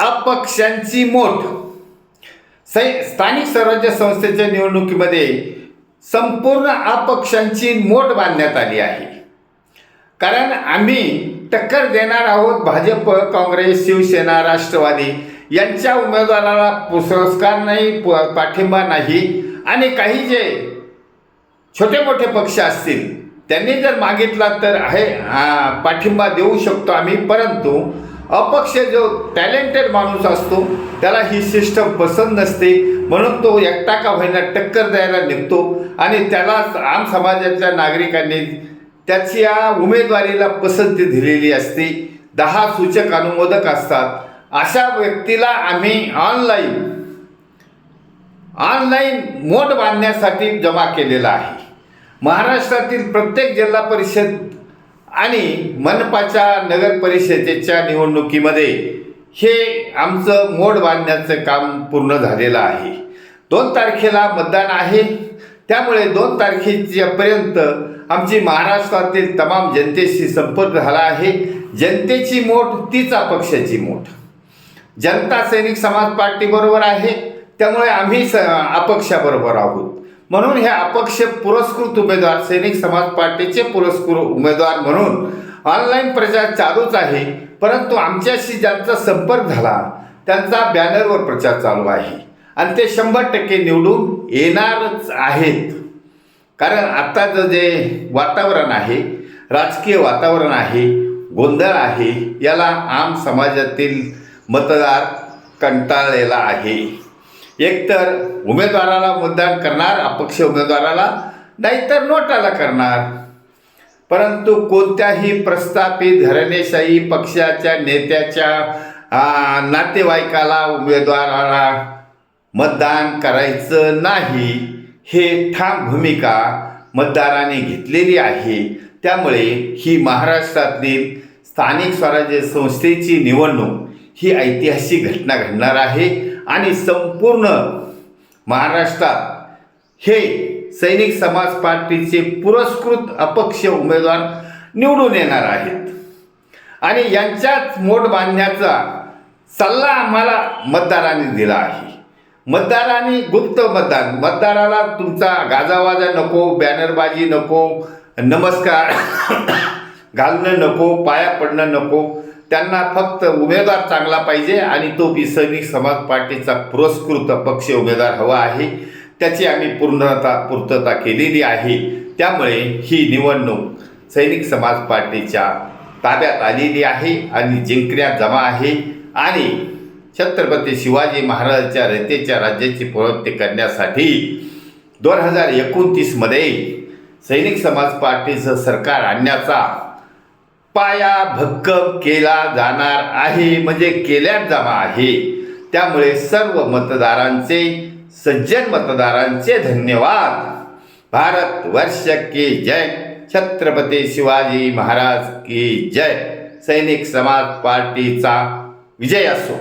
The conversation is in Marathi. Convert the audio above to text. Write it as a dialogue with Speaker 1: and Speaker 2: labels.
Speaker 1: अपक्षांची मोठ. सै स्थानिक स्वराज्य संस्थेच्या निवडणुकीमध्ये संपूर्ण अपक्षांची मोठ बांधण्यात आली आहे. कारण आम्ही टक्कर देणार आहोत भाजप काँग्रेस शिवसेना राष्ट्रवादी यांच्या उमेदवाराला पुरस्कार नाही प- पाठिंबा नाही आणि काही जे छोटे मोठे पक्ष असतील त्यांनी जर मागितला तर आहे हा, पाठिंबा देऊ शकतो आम्ही परंतु अपक्ष जो टॅलेंटेड माणूस असतो त्याला ही सिस्टम पसंत नसते. म्हणून तो एकटा का व्हायला टक्कर द्यायला निघतो. आणि त्याला आम समाजाच्या नागरिकांनी त्याच्या उमेदवारीला पसंती दिलेली असते. दहा सूचक अनुमोदक असतात. अशा व्यक्तीला आम्ही ऑनलाईन ऑनलाईन मोठ बांधण्यासाठी जमा केलेला आहे. महाराष्ट्रातील प्रत्येक जिल्हा परिषद आणि मनपाच्या नगर परिषदेच्या निवडणुकीमध्ये हे आमचं मोड बांधण्याचं काम पूर्ण झालेलं आहे. दोन तारखेला मतदान आहे. त्यामुळे दोन तारखेच्यापर्यंत आमची महाराष्ट्रातील तमाम जनतेशी संपर्क झाला आहे. जनतेची मोठ तीच अपक्षाची मोठ. जनता सैनिक समाज पार्टीबरोबर आहे. त्यामुळे आम्ही स अपक्षाबरोबर आहोत. म्हणून हे अपक्ष पुरस्कृत उमेदवार सैनिक समाज पार्टीचे पुरस्कृत उमेदवार म्हणून ऑनलाईन प्रचार चालूच आहे. परंतु आमच्याशी ज्यांचा संपर्क झाला त्यांचा बॅनरवर प्रचार चालू आहे. आणि ते शंभर टक्के निवडून येणारच आहेत. कारण आत्ताचं जे वातावरण आहे राजकीय वातावरण आहे गोंधळ आहे याला आम समाजातील मतदार कंटाळलेला आहे. एकतर उमेदवाराला मतदान करणार अपक्ष उमेदवाराला नाहीतर नोटाला करणार. परंतु कोणत्याही प्रस्थापित घराणेशाही पक्षाच्या नेत्याच्या नातेवाईकाला उमेदवाराला मतदान करायचं नाही हे ठाम भूमिका मतदाराने घेतलेली आहे. त्यामुळे ही महाराष्ट्रातील स्थानिक स्वराज्य संस्थेची निवडणूक ही ऐतिहासिक घटना घडणार आहे. आणि संपूर्ण महाराष्ट्रात हे सैनिक समाज पार्टीचे पुरस्कृत अपक्ष उमेदवार निवडून येणार आहेत. आणि यांच्याच मोठ बांधण्याचा सल्ला आम्हाला मतदारांनी दिला आहे. मतदारांनी गुप्त मतदान मतदाराला तुमचा गाजावाजा नको बॅनरबाजी नको नमस्कार घालणं नको पाया पडणं नको त्यांना फक्त उमेदवार चांगला पाहिजे आणि तो बी सैनिक समाज पार्टीचा पुरस्कृत पक्ष उमेदवार हवा आहे. त्याची आम्ही पूर्णता पूर्तता केलेली आहे. त्यामुळे ही निवडणूक सैनिक समाज पार्टीच्या ताब्यात आलेली आहे आणि जिंकण्यात जमा आहे. आणि छत्रपती शिवाजी महाराजांच्या रयतेच्या राज्याची प्रवृत्ती करण्यासाठी दोन हजार एकोणतीसमध्ये सैनिक समाज पार्टीचं सरकार आणण्याचा पाया भक्कम केला जाणार आहे म्हणजे केल्यात जमा आहे. त्यामुळे सर्व मतदारांचे सज्जन मतदारांचे धन्यवाद. भारत वर्ष की जय. छत्रपती शिवाजी महाराज की जय. सैनिक समाज पार्टीचा विजय असो.